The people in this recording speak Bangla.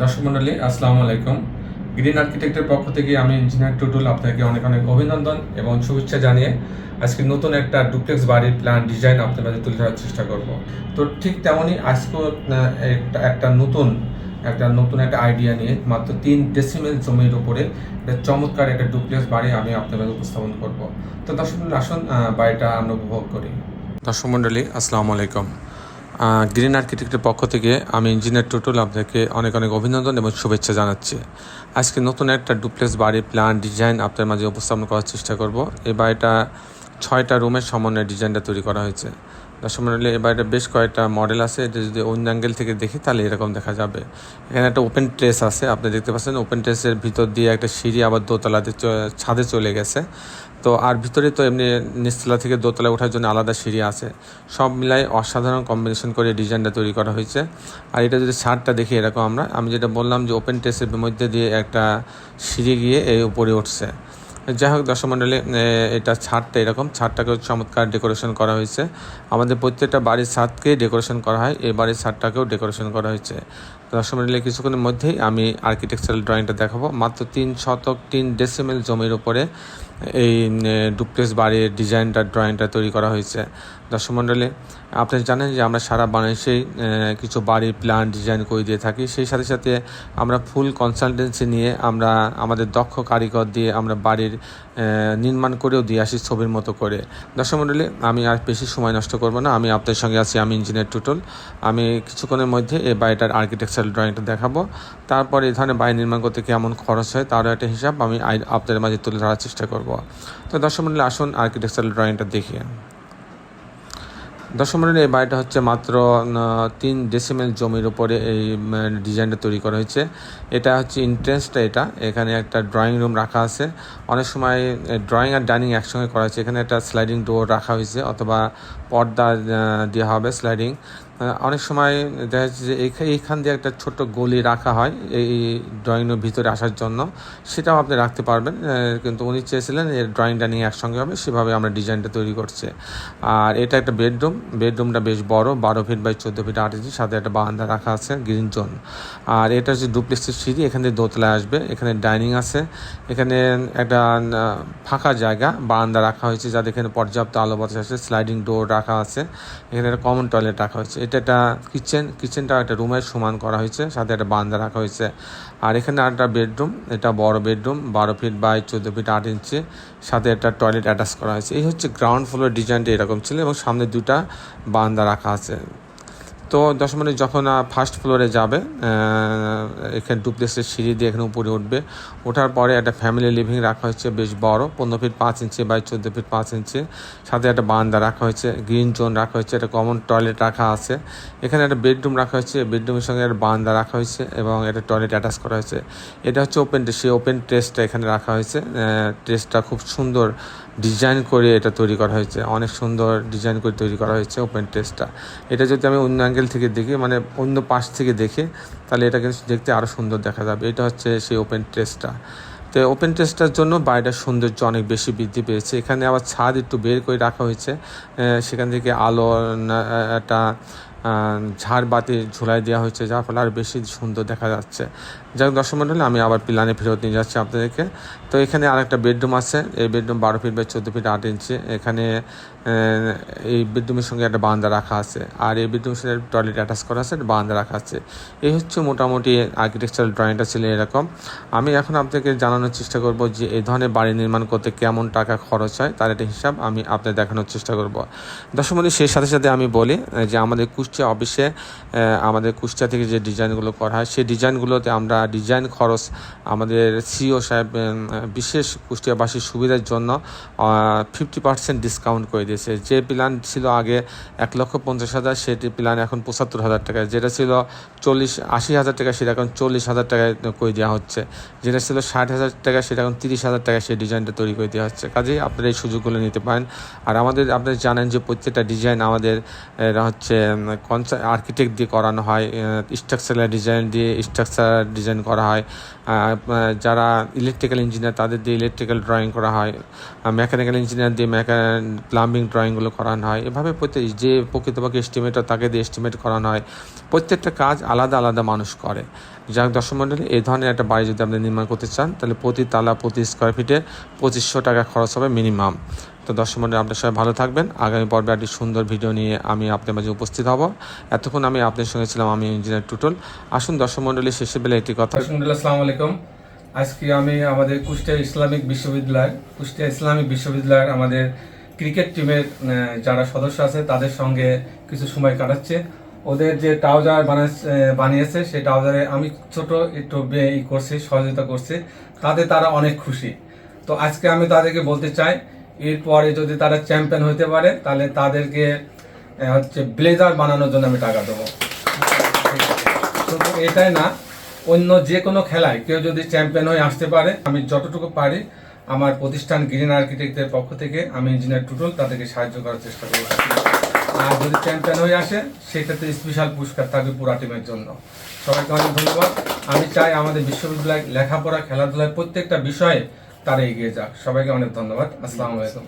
দর্শক মন্ডলী, আসসালামু আলাইকুম। গ্রিন আর্কিটেক্টের পক্ষ থেকে আমি ইঞ্জিনিয়ার টুটুল আপনাকে অনেক অনেক অভিনন্দন এবং শুভেচ্ছা জানিয়ে আজকে নতুন একটা ডুপ্লেক্স বাড়ির প্ল্যান ডিজাইন আপনার মাঝে তুলে ধরার চেষ্টা করব। তো ঠিক তেমনই আজকেও একটা একটা নতুন একটা নতুন একটা আইডিয়া নিয়ে মাত্র তিন ডেসিমেল জমির উপরে চমৎকার একটা ডুপ্লেক্স বাড়ি আমি আপনার মাঝে উপস্থাপন করব। তো দর্শক আসুন বাড়িটা আমরা উপভোগ করি। দর্শক মন্ডলী, আসসালামু আলাইকুম। গ্রিন আর্কিটেক্টের পক্ষ থেকে আমি ইঞ্জিনিয়ার টুটুল আপনাকে অনেক অনেক অভিনন্দন এবং শুভেচ্ছা জানাচ্ছি। আজকে নতুন একটা ডুপ্লেক্স বাড়ির প্ল্যান ডিজাইন আপনার মাঝে উপস্থাপন করার চেষ্টা করব। এই বাড়িটা ছয়টা রুমের সমন্বয়ে ডিজাইনটা তৈরি করা হয়েছে। দর্শক মন্ডলী এই বাড়িটা বেশ কয়েকটা মডেল আছে, এটা যদি অন্য অ্যাঙ্গেল থেকে দেখি তাহলে এরকম দেখা যাবে। এখানে একটা ওপেন ট্রেস আছে, আপনি দেখতে পাচ্ছেন ওপেন ট্রেসের ভিতর দিয়ে একটা সিঁড়ি আবার দোতলাতে ছাদে চলে গেছে। তো আর ভিতরে তো এমনি নিচতলা থেকে দোতলায় ওঠার জন্য আলাদা সিঁড়ি আছে। সব মিলাই অসাধারণ কম্বিনেশন করে ডিজাইনটা তৈরি করা হয়েছে। আর এটা যদি ছাদটা দেখি এরকম আমরা, আমি যেটা বললাম যে ওপেন টেসের মধ্যে দিয়ে একটা সিঁড়ি গিয়ে এই উপরে উঠছে। যাই হোক দশমণ্ডলে এটা ছাদটা এরকম। ছাদটাকে চমৎকার ডেকোরেশন করা হয়েছে। আমাদের প্রত্যেকটা বাড়ির ছাদকেই ডেকোরেশন করা হয়। এই বাড়ির ছাদটাকেও ডেকোরেশন করা হয়েছে। দর্শক কিছুক্ষণের মধ্যেই আমি আর্কিটেকচারাল ড্রয়িংটা দেখাবো। মাত্র তিন শতক, তিন ডেসিমেল জমির উপরে এই ডুপ্লেক্স বাড়ির ডিজাইনটা ড্রয়িংটা তৈরি করা হয়েছে। দর্শক মণ্ডলী, আপনি জানেন যে আমরা সারা বাংলাদেশেই কিছু বাড়ির প্ল্যান ডিজাইন করে দিয়ে থাকি। সেই সাথে সাথে আমরা ফুল কনসালটেন্সি নিয়ে আমরা আমাদের দক্ষ কারিগর দিয়ে আমরা বাড়ির নির্মাণ করেও দিয়ে আসি ছবির মতো করে। দর্শক মণ্ডলী, আমি আর বেশি সময় নষ্ট করব না। আমি আপনাদের সঙ্গে আছি, আমি ইঞ্জিনিয়ার টুটুল আমি কিছুক্ষণের মধ্যে এই বাড়িটার আর্কিটেকচারাল ড্রয়িংটা দেখাবো। তারপর এই ধরনের বাড়ি নির্মাণ করতে কেমন খরচ হয়, তারও একটা হিসাব আমি আপনাদের মাঝে তুলে ধরার চেষ্টা করব। তো দর্শক মণ্ডলী আসুন আর্কিটেকচারাল ড্রয়িংটা দেখিয়ে দর্শক মণ্ডলী এই বাড়িটা হচ্ছে মাত্র তিন ডেসিমেল জমির উপরে এই ডিজাইনটা তৈরি করা হয়েছে। এটা হচ্ছে ইন্ট্রেন্সটা এটা। এখানে একটা ড্রয়িং রুম রাখা আছে। অনেক সময় ড্রয়িং আর ডাইনিং একসঙ্গে করা হয়েছে। এখানে একটা স্লাইডিং ডোর রাখা হয়েছে অথবা পর্দা দেওয়া হবে স্লাইডিং অনেক সময় দেখা যাচ্ছে যে এইখা- এইখান দিয়ে একটা ছোট্ট গলি রাখা হয় এই ড্রয়িং রুমের ভিতরে আসার জন্য। সেটাও আপনি রাখতে পারবেন কিন্তু উনি চেয়েছিলেন এর ড্রয়িংটা নিয়ে একসঙ্গে হবে, সেভাবে আমরা ডিজাইনটা তৈরি করছে। আর এটা একটা বেডরুম বেডরুমটা বেশ বড়, বারো ফিট বাই চোদ্দ ফিট আট ইঞ্চি সাথে একটা বারান্দা রাখা আছে গ্রিন জোন আর এটা হচ্ছে ডুপ্লেক্সের সিঁড়ি, এখান থেকে দোতলায় আসবে, এখানে ডাইনিং আছে, এখানে একটা ফাঁকা জায়গা, বারান্দা রাখা হয়েছে যাতে এখানে পর্যাপ্ত আলো বাতাস আছে স্লাইডিং ডোর রাখা আছে, এখানে একটা কমন টয়লেট রাখা হয়েছে। এটা একটা কিচেন কিচেনটা একটা রুমের সমান করা হয়েছে, সাথে একটা বান্দা রাখা হয়েছে। আর এখানে একটা বেডরুম এটা বড় বেডরুম বারো ফিট বাই চোদ্দ ফিট আট ইঞ্চি সাথে একটা টয়লেট অ্যাটাচ করা হয়েছে। এই হচ্ছে গ্রাউন্ড ফ্লোর ডিজাইনটা এরকম ছিল এবং সামনে দুটা বান্দা রাখা আছে। তো দশ মিনিট যখন ফার্স্ট ফ্লোরে যাবে এখানে ডুপ্লেক্সের সিঁড়ি দিয়ে এখানে উপরে উঠবে। ওঠার পরে একটা ফ্যামিলি লিভিং রাখা হয়েছে, বেশ বড়, পনেরো ফিট পাঁচ ইঞ্চি বাই চোদ্দ ফিট পাঁচ ইঞ্চি। সাথে একটা বারান্দা রাখা হয়েছে গ্রিন জোন রাখা হয়েছে, একটা কমন টয়লেট রাখা আছে। এখানে একটা বেডরুম রাখা হয়েছে বেডরুমের সঙ্গে একটা বারান্দা রাখা হয়েছে এবং একটা টয়লেট অ্যাটাচ করা হয়েছে। এটা হচ্ছে ওপেন সেই ওপেন ট্রেসটা এখানে রাখা হয়েছে। ট্রেসটা খুব সুন্দর ডিজাইন করে এটা তৈরি করা হয়েছে। অনেক সুন্দর ডিজাইন করে তৈরি করা হয়েছে ওপেন টেস্টটা এটা যদি আমি অন্য অ্যাঙ্গেল থেকে দেখি মানে অন্য পাশ থেকে দেখি, তাহলে এটা কিন্তু দেখতে আরও সুন্দর দেখা যাবে। এটা হচ্ছে সেই ওপেন টেস্টটা তো ওপেন টেস্টটার জন্য বাড়িটার সৌন্দর্য অনেক বেশি বৃদ্ধি পেয়েছে। এখানে আবার ছাদ একটু বের করে রাখা হয়েছে। সেখান থেকে আলো একটা ঝাড়বাতি ঝুলাই দেওয়া হয়েছে, যার ফলে আরও বেশি সুন্দর দেখা যাচ্ছে। যাই হোক, দর্শক মণ্ডলী আমি আবার প্ল্যানে ফেরত নিয়ে যাচ্ছি আপনাদেরকে। তো এখানে আর একটা বেডরুম আছে, এই বেডরুম বারো ফিট বাই চোদ্দ ফিট আট ইঞ্চি। এখানে এই বেডরুমের সঙ্গে একটা বান্দা রাখা আছে, আর এই বেডরুমের সাথে টয়লেট অ্যাটাচ করা আছে, একটা বান্দা রাখা আছে। এই হচ্ছে মোটামুটি আর্কিটেকচারাল ড্রয়িংটা ছিল এরকম। আমি এখন আপনাকে জানানোর চেষ্টা করব যে এই ধরনের বাড়ি নির্মাণ করতে কেমন টাকা খরচ হয়, তার একটা হিসাব আমি আপনাদের দেখানোর চেষ্টা করব। দর্শকমণি সেই সাথে সাথে আমি বলি যে আমাদের কুষ্টিয়া অফিসে আমাদের কুষ্টিয়া থেকে যে ডিজাইনগুলো করা হয়, সেই ডিজাইনগুলোতে আমরা ডিজাইন খরচ আমাদের সিও সাহেব বিশেষ কুষ্টিয়াবাসীর সুবিধার জন্য ফিফটি পার্সেন্ট ডিসকাউন্ট করে দিয়েছে। যে প্ল্যান ছিল আগে এক লক্ষ পঞ্চাশ হাজার, সেটি প্ল্যান এখন পঁচাত্তর হাজার টাকা। যেটা ছিল চল্লিশ, আশি হাজার টাকা, সেটা এখন চল্লিশ হাজার টাকায় করে দেওয়া হচ্ছে। যেটা ছিল ষাট হাজার টাকা, সেটা এখন তিরিশ হাজার টাকা সেই ডিজাইনটা তৈরি করে দেওয়া হচ্ছে। কাজেই আপনারা এই সুযোগগুলো নিতে পারেন। আর আমাদের, আপনারা জানেন যে প্রত্যেকটা ডিজাইন আমাদের হচ্ছে কনসা আর্কিটেক্ট দিয়ে করানো হয় স্ট্রাকচারাল ডিজাইন দিয়ে স্ট্রাকচার ডিজাইন করা হয় যারা ইলেকট্রিক্যাল ইঞ্জিনিয়ার তাদের দিয়ে ইলেকট্রিক্যাল ড্রয়িং করা হয় মেকানিক্যাল ইঞ্জিনিয়ার দিয়ে মেকা প্লাম্বিং ড্রয়িংগুলো করানো হয়। এভাবে প্রত্যেক, যে প্রকৃতপক্ষে এস্টিমেটর তাকে দিয়ে এস্টিমেট করানো হয়। প্রত্যেকটা কাজ আলাদা আলাদা মানুষ করে। যাক দর্শক মণ্ডলী এই ধরনের একটা বাড়ি যদি আপনি নির্মাণ করতে চান, তাহলে প্রতি তালা, প্রতি স্কোয়ার ফিটে পঁচিশশো টাকা খরচ হবে মিনিমাম তো দর্শক মণ্ডলী আপনার সবাই ভালো থাকবেন। আগামী পর্বে একটি সুন্দর ভিডিও নিয়ে আমি আপনার মাঝে উপস্থিত হব। এতক্ষণ আমি আপনার সঙ্গে ছিলাম, আমি ইঞ্জিনিয়ার টুটুল। আসুন দর্শক মণ্ডলী শেষে বেলা একটি কথা। আসসালামু আলাইকুম। আজকে আমি আমাদের কুষ্টিয়া ইসলামিক বিশ্ববিদ্যালয়, কুষ্টিয়া ইসলামিক বিশ্ববিদ্যালয়ের আমাদের ক্রিকেট টিমের যারা সদস্য আছে, তাদের সঙ্গে কিছু সময় কাটাচ্ছে। ওদের যে ট্রাউজার বানিয়েছে, সেই ট্রাউজারে আমি ছোট, একটু করছি, সহযোগিতা করছি। তাতে তারা অনেক খুশি। তো আজকে আমি তাদেরকে বলতে চাই এরপরে যদি তারা চ্যাম্পিয়ন হতে পারে, তাহলে তাদেরকে হচ্ছে ব্লেজার বানানোর জন্য আমি টাকা দেবো। শুধু এটাই না, অন্য যে কোনো খেলায় কেউ যদি চ্যাম্পিয়ন হয়ে আসতে পারে, আমি যতটুকু পারি, আমার প্রতিষ্ঠান গ্রিন আর্কিটেক্টের পক্ষ থেকে আমি ইঞ্জিনিয়ার টুটুল তাদেরকে সাহায্য করার চেষ্টা করব। আর যদি চ্যাম্পিয়ন হয়ে আসে, সেক্ষেত্রে স্পেশাল পুরস্কার থাকবে পুরা টিমের জন্য। সবাইকে অনেক ধন্যবাদ। আমি চাই আমাদের বিশ্ববিদ্যালয় লেখাপড়া খেলাধুলায় প্রত্যেকটা বিষয়ে তারা এগিয়ে যাক। সবাইকে অনেক ধন্যবাদ। আসসালামু আলাইকুম।